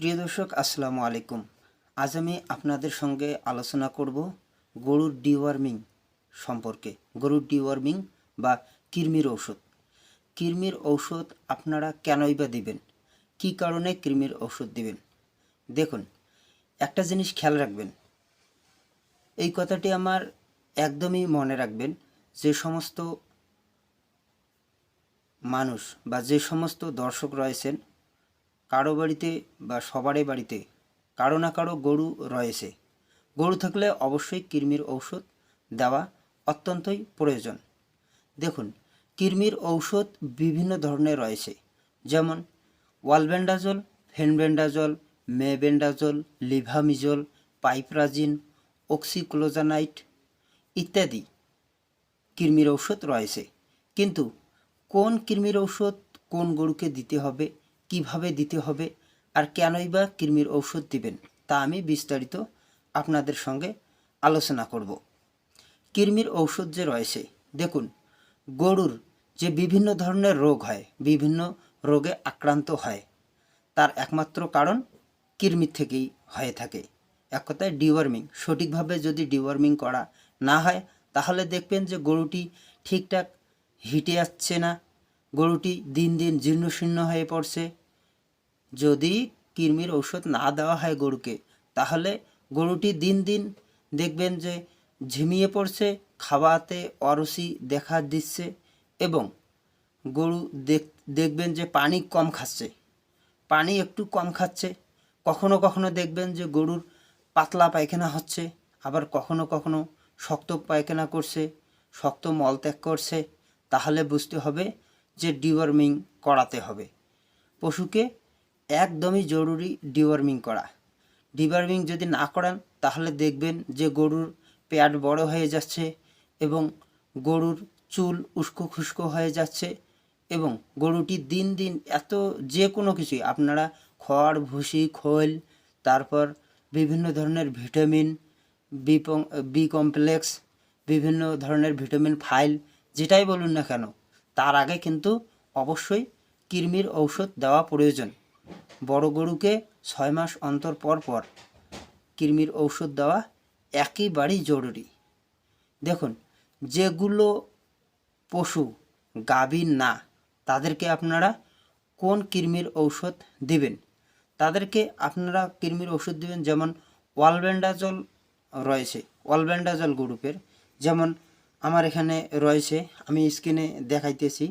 প্রিয় দর্শক, আসসালামু আলাইকুম। আজ আমি আপনাদের সঙ্গে আলোচনা করব গরুর ডিওয়ার্মিং সম্পর্কে। গরুর ডিওয়ার্মিং বা কৃমির ঔষধ। কৃমির ঔষধ আপনারা কেনই বা দিবেন? কী কারণে কৃমির ঔষধ দিবেন? দেখুন, একটা জিনিস খেয়াল রাখবেন। এই কথাটি আমার একদমই মনে রাখবেন, যে সমস্ত মানুষ বা যে সমস্ত দর্শক রয়েছেন কারও বাড়িতে বা সবারই বাড়িতে কারও না কারও গরু রয়েছে। গরু থাকলে অবশ্যই কৃমির ঔষধ দেওয়া অত্যন্তই প্রয়োজন। দেখুন, কৃমির ঔষধ বিভিন্ন ধরনের রয়েছে। যেমন, ওয়ালবেন্ডাজল, ফেনবেন্ডাজল, মেবেন্ডাজল, লিভামিজল, পাইপ্রাজিন, অক্সিক্লোজানাইট ইত্যাদি কৃমির ঔষধ রয়েছে। কিন্তু কোন কৃমির ঔষধ কোন গরুকে দিতে হবে কীভাবে দিতে হবে আর কেনই বা কৃমির ঔষধ দিবেন, তা আমি বিস্তারিত আপনাদের সঙ্গে আলোচনা করব। কৃমির ঔষধ যে রয়েছে, দেখুন, গরুর যে বিভিন্ন ধরনের রোগ হয়, বিভিন্ন রোগে আক্রান্ত হয়, তার একমাত্র কারণ কৃমির থেকেই হয়ে থাকে। এক কথায় ডিওয়ার্মিং সঠিকভাবে যদি ডিওয়ার্মিং করা না হয়, তাহলে দেখবেন যে গরুটি ঠিকঠাক হিটে আসছে না, গরুটি দিন দিন জীর্ণশীর্ণ হয়ে পড়ছে যদি কৃমির ঔষধ না দেওয়া হয় গরুকে, তাহলে গরুটি দিন দিন দেখবেন যে ঝিমিয়ে পড়ছে, খাওয়াতে অরসি দেখা দিচ্ছে এবং গরু দেখ, দেখবেন যে পানি কম খাচ্ছে। পানি একটু কম খাচ্ছে। কখনো কখনো দেখবেন যে গরুর পাতলা পায়খানা হচ্ছে, আবার কখনো কখনো শক্ত পায়খানা করছে, শক্ত মল ত্যাগ করছে, তাহলে বুঝতে হবে যে ডিওয়ার্মিং করাতে হবে। পশুকে একদমই জরুরি ডিওয়ার্মিং করা। ডিওয়ার্মিং যদি না করান, তাহলে দেখবেন যে গরুর পেট বড় হয়ে যাচ্ছে এবং গরুর চুল উস্কো খুস্কো হয়ে যাচ্ছে এবং গরুটি দিন দিন এত যে কোনো কিছুই আপনারা খড়, ভুসি, খোল, তারপর বিভিন্ন ধরনের ভিটামিন, বি বি কমপ্লেক্স, বিভিন্ন ধরনের ভিটামিন ফাইল, যেটাই বলুন না কেন, তার আগে কিন্তু অবশ্যই কৃমির ঔষধ দেওয়া প্রয়োজন। বড় গরুকে ছয় মাস অন্তর পর পর কৃমির ঔষধ দেওয়া একেবারেই জরুরি। দেখুন, যেগুলো পশু গাভীর না, তাদেরকে আপনারা কোন কৃমির ঔষধ দিবেন? তাদেরকে আপনারা কৃমির ওষুধ দিবেন যেমন ওয়ালবেন্ডাজল রয়েছে, ওয়ালবেন্ডাজল গ্রুপের। যেমন আমার এখানে রয়েছে, আমি স্ক্রিনে দেখাইতেছি।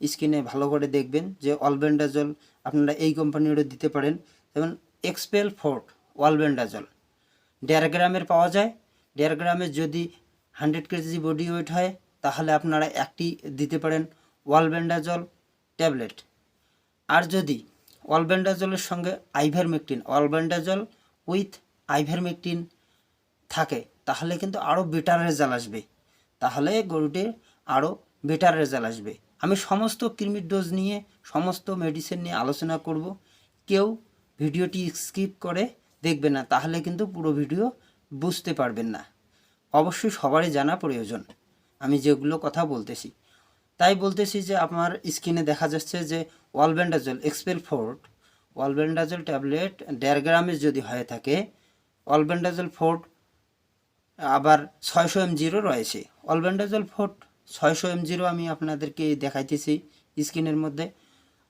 স্ক্রিনে ভালো করে দেখবেন যে ওয়ালবেন্ডাজল আপনারা এই কোম্পানিরও দিতে পারেন। যেমন এক্সপেল ফোর্ট ওয়ালবেন্ডাজল দেড় গ্রামের পাওয়া যায়। দেড় গ্রামের যদি হান্ড্রেড কেজি বডি ওয়েট হয়, তাহলে আপনারা একটি দিতে পারেন ওয়ালবেন্ডাজল ট্যাবলেট। আর যদি অলবেন্ডাজলের সঙ্গে আইভারমেকটিন, অলবেন্ডাজল উইথ আইভারমেকটিন থাকে, তাহলে কিন্তু আরও বেটার রেজাল্ট আসবে। তাহলে গরুটির আরও বেটার রেজাল্ট আসবে। আমি সমস্ত কৃমির ডোজ নিয়ে, সমস্ত মেডিসিন নিয়ে আলোচনা করব। কেউ ভিডিওটি স্কিপ করে দেখবে না, তাহলে কিন্তু পুরো ভিডিও বুঝতে পারবেন না। অবশ্যই সবারই জানা প্রয়োজন, আমি যেগুলো কথা বলতেছি। তাই বলতেছি যে আমার স্কিনে দেখা যাচ্ছে যে albendazole expel forte albendazole tablet দেড় গ্রামের যদি হয়ে থাকে, ওয়ালবেন্ডাজল ফোর্ট আবার ছয়শো এম জিরো রয়েছে। অলবেন্ডাজল ফোর্ট ছয়শো এম জিরো আমি আপনাদেরকে দেখাইতেছি স্ক্রিনের মধ্যে।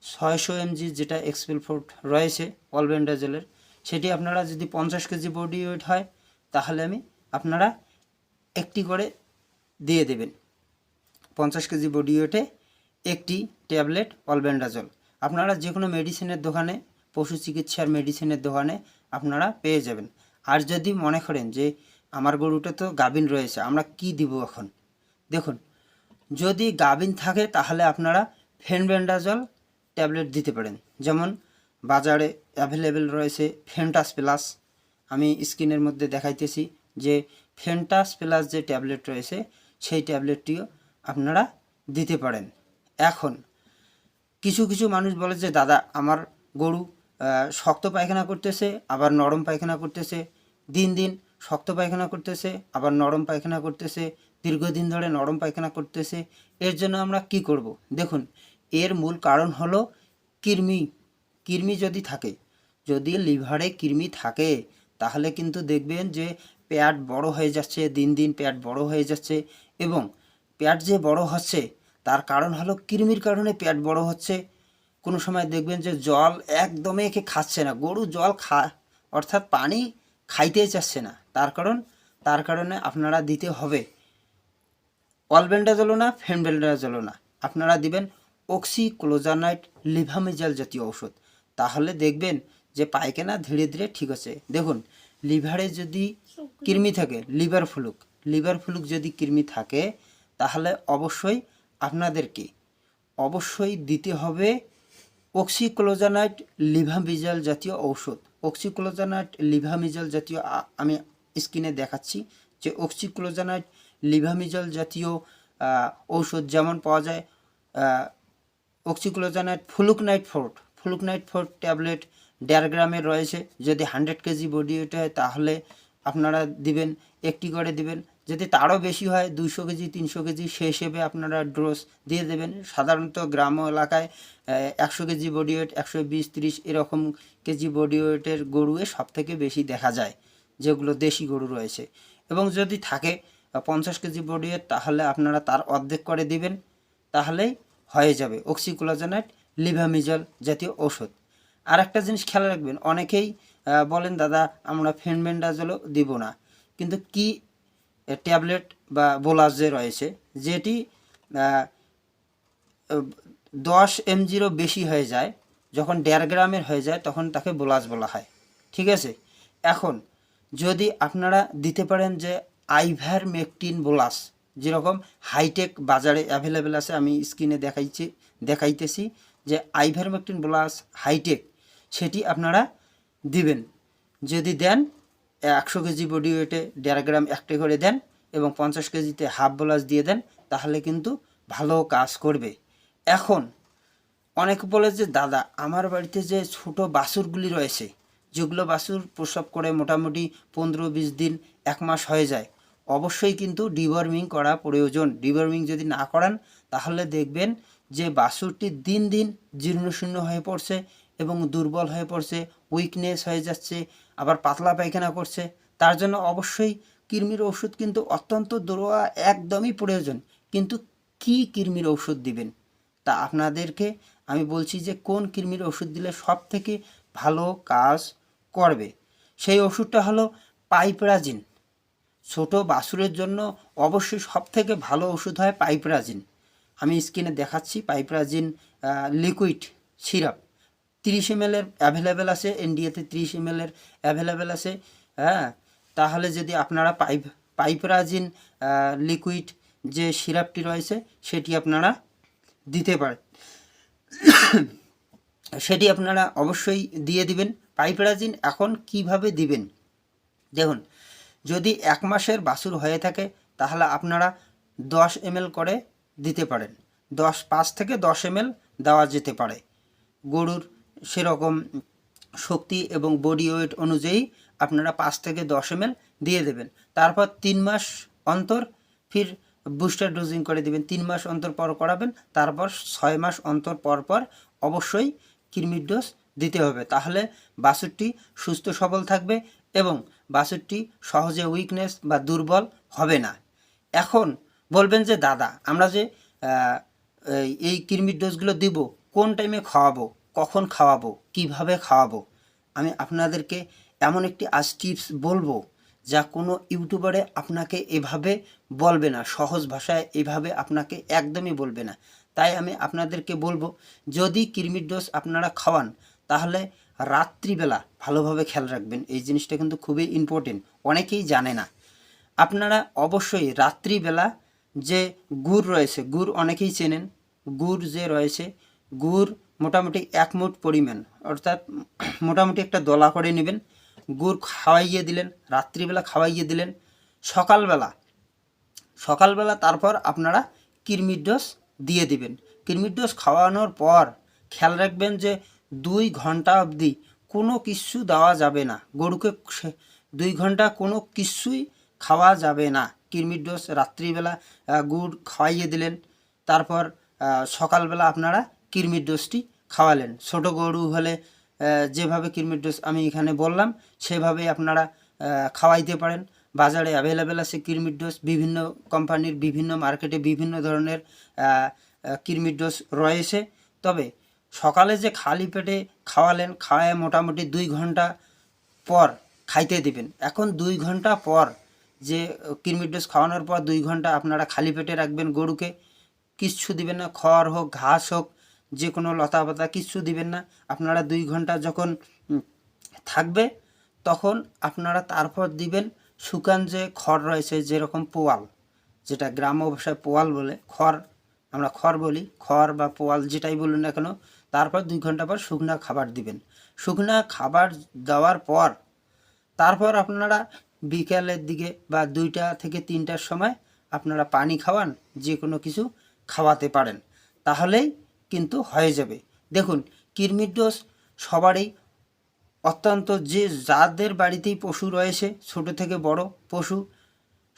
ছয়শো এম জি যেটা এক্সপেল ফোর্ট রয়েছে অলবেন্ডাজলের সেটি আপনারা যদি পঞ্চাশ কেজি বডি ওয়েট হয়, তাহলে আমি আপনারা একটি করে দিয়ে দেবেন। পঞ্চাশ কেজি বডি ওয়েটে একটি ট্যাবলেট অলবেন্ডাজল আপনারা যে কোনো মেডিসিনের দোকানে, পশু চিকিৎসার মেডিসিনের দোকানে আপনারা পেয়ে যাবেন। আর যদি মনে করেন যে আমার গরুটা তো গাভিন রয়েছে, আমরা কি দিব এখন? দেখুন যদি গাভিন থাকে, তাহলে আপনারা ফেনবেন্ডাজল ট্যাবলেট দিতে পারেন। যেমন বাজারে অ্যাভেলেবেল রয়েছে ফেন্টাস প্লাস। আমি স্ক্রিনের মধ্যে দেখাইতেছি যে ফেন্টাস প্লাস যে ট্যাবলেট রয়েছে, সেই ট্যাবলেটটিও আপনারা দিতে পারেন। এখন, কিছু কিছু মানুষ বলে যে, দাদা, আমার গরু শক্ত পায়খানা করতেছে, আবার নরম পায়খানা করতেছে। দিন দিন শক্ত পায়খানা করতেছে, আবার নরম পায়খানা করতেছে দীর্ঘদিন ধরে নরম পায়খানা করতেছে, এর জন্য আমরা কি করব? দেখুন, এর মূল কারণ হলো কৃমি। কৃমি যদি থাকে, যদি লিভারে কৃমি থাকে, তাহলে কিন্তু দেখবেন যে প্যাট বড় হয়ে যাচ্ছে, দিন দিন প্যাট বড় হয়ে যাচ্ছে এবং প্যাট যে বড় হচ্ছে, তার কারণ হলো কৃমির কারণে প্যাট বড় হচ্ছে। কোনো সময় দেখবেন যে জল একদমই একে খাচ্ছে না, গরু জল খা, অর্থাৎ পানি খাইতেই চাচ্ছে না। তার কারণ, তার কারণে আপনারা দিতে হবে। অলবেন্ডাজলও না ফেনবেন্ডাজলও না। আপনারা দিবেন অক্সিক্লোজানাইট লিভামেজাল জাতীয় ঔষধ। তাহলে দেখবেন যে পায়খানা ধীরে ধীরে ঠিক আছে। দেখুন, লিভারে যদি কৃমি থাকে, লিভার ফ্লুক লিভার ফ্লুক যদি কৃমি থাকে, তাহলে অবশ্যই আপনাদেরকে, অবশ্যই দিতে হবে অক্সিক্লোজানাইট লিভামিজাল জাতীয় ঔষধ। অক্সিক্লোজানাইট লিভামিজাল জাতীয় আমি স্ক্রিনে দেখাচ্ছি যে অক্সিক্লোজানাইট লিভামিজাল জাতীয় ঔষধ যেমন পাওয়া যায় অক্সিক্লোজানাইট ফ্লুকনাইট ফোর্ট ফ্লুকনাইট ফোর্ট ট্যাবলেট দেড় গ্রামের রয়েছে। যদি হান্ড্রেড কেজি বডি ওয়েট হয়, তাহলে আপনারা দিবেন, একটি করে দিবেন। যদি তারও বেশি হয়, দুইশো কেজি, তিনশো কেজি, সে হিসেবে আপনারা ডোজ দিয়ে দেবেন। সাধারণত গ্রাম এলাকায় একশো কেজি বডি ওয়েট একশো বিশ, তিরিশ এরকম কেজি বডি ওয়েটের গরুয়ে সব থেকে বেশি দেখা যায়, যেগুলো দেশি গরু রয়েছে। এবং যদি থাকে পঞ্চাশ কেজি বডি তাহলে আপনারা তার অর্ধেক করে দিবেন তাহলেই হয়ে যাবে অক্সিক্লোজানাইট লিভামিজল জাতীয় ওষুধ আর একটা জিনিস খেয়াল রাখবেন, অনেকেই বলেন, দাদা, আমরা ফেনবেন্ডাজলও দিব না। কিন্তু কি ট্যাবলেট বা বোলাস যে রয়েছে, যেটি দশ এমজিরও বেশি হয়ে যায়, যখন দেড় গ্রামের হয়ে যায়, তখন তাকে বোলাস বলা হয়। ঠিক আছে? এখন, যদি আপনারা দিতে পারেন যে আইভার মেকটিন বোলাস যেরকম হাইটেক বাজারে অ্যাভেলেবেল আছে, আমি স্ক্রিনে দেখাইছি, দেখাইতেছি যে আইভার মেকটিন বোলাস হাইটেক সেটি আপনারা দিবেন। যদি দেন, একশো কেজি বডি ওয়েটে দেড় গ্রাম একটা করে দেন এবং পঞ্চাশ কেজিতে হাফ বোলাস দিয়ে দেন, তাহলে কিন্তু ভালো কাজ করবে। এখন, অনেক বলে যে, দাদা, আমার বাড়িতে যে ছোট বাছুরগুলি রয়েছে, যেগুলো বাছুর প্রসব করে মোটামুটি পনেরো বিশ দিন, এক মাস হয়ে যায় অবশ্যই কিন্তু ডিওয়ার্মিং করা প্রয়োজন। ডিওয়ার্মিং যদি না করান, তাহলে দেখবেন যে বাছুরটি দিন দিন জীর্ণশীর্ণ হয়ে পড়ছে এবং দুর্বল হয়ে পড়ছে উইকনেস হয়ে যাচ্ছে, আবার পাতলা পায়খানা করছে। তার জন্য অবশ্যই কৃমির ওষুধ কিন্তু অত্যন্ত দোয়া একদমই প্রয়োজন। কিন্তু কি কৃমির ওষুধ দিবেন? তা আপনাদেরকে আমি বলছি যে কোন কৃমির ওষুধ দিলে সব থেকে ভালো কাজ করবে? সেই ওষুধটা হলো পাইপরাজিন। ছোট বাছুরের জন্য অবশ্যই সব থেকে ভালো ওষুধ হয় পাইপ্রাজিন। আমি স্কিনে দেখাচ্ছি, পাইপ্রাজিন লিকুইড সিরাপ। তিরিশ এম এর অ্যাভেলেবেল আছে এনডিএতে তিরিশ এম এর অ্যাভেলেবেল আছে হ্যাঁ? তাহলে যদি আপনারা পাইপ, পাইপ্রাজিন লিকুইড যে সিরাপটি রয়েছে, সেটি আপনারা দিতে পারেন সেটি আপনারা অবশ্যই দিয়ে দিবেন। পাইপ্রাজিন এখন কীভাবে দিবেন? দেখুন যদি এক মাসের বাছুর হয়ে থাকে, তাহলে আপনারা দশ এম করে দিতে পারেন। দশ, পাঁচ থেকে দশ এম দেওয়া যেতে পারে। গরুর সেরকম শক্তি এবং বডি ওয়েট অনুযায়ী আপনারা পাঁচ থেকে দশ এম দিয়ে দেবেন। তারপর তিন মাস অন্তর ফির বুস্টার ডোজিং করে দিবেন। তিন মাস অন্তর পর করাবেন, তারপর ছয় মাস অন্তর পর পর অবশ্যই কৃমির ডোজ দিতে হবে। তাহলে বাছুরটি সুস্থ সবল থাকবে এবং বাছুরটি সহজে উইকনেস বা দুর্বল হবে না। এখন বলবেন যে, দাদা, আমরা যে এই- এই কৃমির ডোজগুলো দিব, কোন টাইমে খাওয়াবো, কখন খাওয়াবো, কীভাবে খাওয়াবো? আমি আপনাদেরকে এমন একটি আজ টিপস বলব, যা কোনো ইউটিউবারে আপনাকে এভাবে বলবে না, সহজ ভাষায় এভাবে আপনাকে একদমই বলবে না। তাই আমি আপনাদেরকে বলব, যদি কৃমির ডোজ আপনারা খাওয়ান, তাহলে রাত্রিবেলা ভালোভাবে খেয়াল রাখবেন। এই জিনিসটা কিন্তু খুবই ইম্পর্টেন্ট অনেকেই জানে না। আপনারা অবশ্যই রাত্রিবেলা যে গুড় রয়েছে, গুড় অনেকেই চেনেন। গুড় যে রয়েছে, গুড় মোটামুটি এক মুঠ পরিমাণ, অর্থাৎ মোটামুটি একটা দলা করে নেবেন। গুড় খাওয়াইয়ে দিলেন, রাত্রিবেলা খাওয়াইয়ে দিলেন। সকালবেলা সকালবেলা তারপর আপনারা কৃমির ডোজ দিয়ে দিবেন। কৃমির ডোজ খাওয়ানোর পর খেয়াল রাখবেন যে দুই ঘণ্টা অবধি কোনো কিছু দেওয়া যাবে না। গরুকে দুই ঘণ্টা কোনো কিছুই খাওয়া যাবে না। কৃমির ডোজ রাত্রিবেলা গুড় খাওয়াইয়ে দিলেন। তারপর সকালবেলা আপনারা কৃমির ডোজটি খাওয়ালেন। ছোট গরু হলে যেভাবে কৃমির ডোজ আমি এখানে বললাম সেভাবে আপনারা খাওয়াইতে পারেন। বাজারে অ্যাভেলেবেল আছে কৃমির ডোজ বিভিন্ন কোম্পানির বিভিন্ন মার্কেটে বিভিন্ন ধরনের আহ, ডোজ রয়েছে। তবে সকালে যে খালি পেটে খাওয়ালেন, খাওয়ায় মোটামুটি দুই ঘণ্টা পর খাইতে দিবেন। এখন দুই ঘণ্টা পর যে কৃমির ডোজ খাওয়ানোর পর দুই ঘণ্টা আপনারা খালি পেটে রাখবেন গরুকে, কিচ্ছু দিবেন না। খড় হোক, ঘাস হোক, যে কোনো লতা পাতা কিচ্ছু দিবেন না। আপনারা দুই ঘণ্টা যখন থাকবে, তখন আপনারা তারপর দিবেন শুকান যে খড় রয়েছে, যেরকম পোয়াল, যেটা গ্রাম্য ভাষায় পোয়াল বলে। খড়, আমরা খড় বলি। খড় বা পোয়াল যেটাই বলুন না কেন তারপর দুই ঘণ্টা পর শুকনা খাবার দিবেন। শুকনা খাবার দেওয়ার পর, তারপর আপনারা বিকালের দিকে বা দুইটা থেকে তিনটার সময় আপনারা পানি খাওয়ান যে কোনো কিছু খাওয়াতে পারেন। তাহলেই কিন্তু হয়ে যাবে। দেখুন কৃমির ডোজ সবারই। অত্যন্ত যে যাদের বাড়িতেই পশু রয়েছে, ছোট থেকে বড় পশু,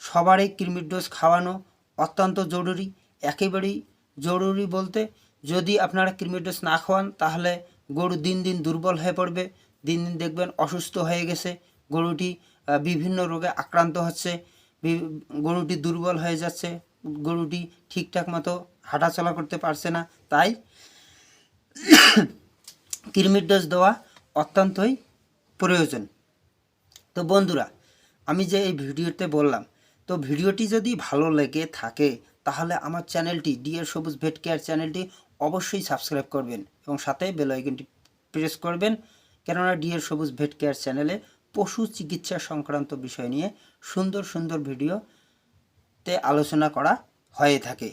সবারই কৃমির ডোজ খাওয়ানো অত্যন্ত জরুরি। একেবারেই জরুরি বলতে যদি আপনারা কৃমির ডোজ না খাওয়ান, তাহলে গরু দিন দিন দুর্বল হয়ে পড়বে, দিন দিন দেখবেন অসুস্থ হয়ে গেছে, গরুটি বিভিন্ন রোগে আক্রান্ত হচ্ছে গরুটি দুর্বল হয়ে যাচ্ছে, গরুটি ঠিকঠাক মতো হাঁটাচলা করতে পারছে না, তাই কৃমির ডোজ দেওয়া অত্যন্তই প্রয়োজন। তো বন্ধুরা, আমি যে এই ভিডিওতে বললাম, তো ভিডিওটি যদি ভালো লেগে থাকে, তাহলে আমার চ্যানেলটি ডিএর সবুজ ভেট কেয়ার চ্যানেলটি অবশ্যই সাবস্ক্রাইব করবেন এবং সাথে বেল আইকনটি প্রেস করবেন। কেননা ডিএর সবুজ ভেট কেয়ার চ্যানেলে পশু চিকিৎসা সংক্রান্ত বিষয় নিয়ে সুন্দর সুন্দর ভিডিওতে আলোচনা করা হয়ে থাকে।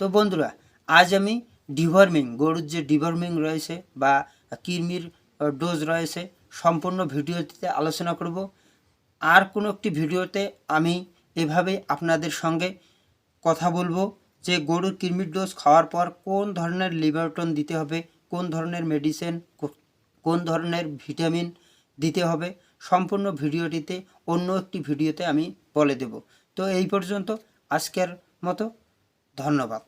তো বন্ধুরা, আজ আমি ডিভর্মিং, গরুর যে ডিভর্মিং রয়েছে বা কৃমির ডোজ রয়েছে, সম্পূর্ণ ভিডিওটিতে আলোচনা করব। আর কোনো একটি ভিডিওতে আমি এভাবে আপনাদের সঙ্গে কথা বলব। যে গরুর কৃমির ডোজ খাওয়ার পর কোন ধরনের লিভারটন দিতে হবে, কোন ধরনের মেডিসিন কোন ধরনের ভিটামিন দিতে হবে, সম্পূর্ণ ভিডিওটিতে অন্য একটি ভিডিওতে আমি বলে দেব। তো এই পর্যন্ত আজকের মতো, ধন্যবাদ।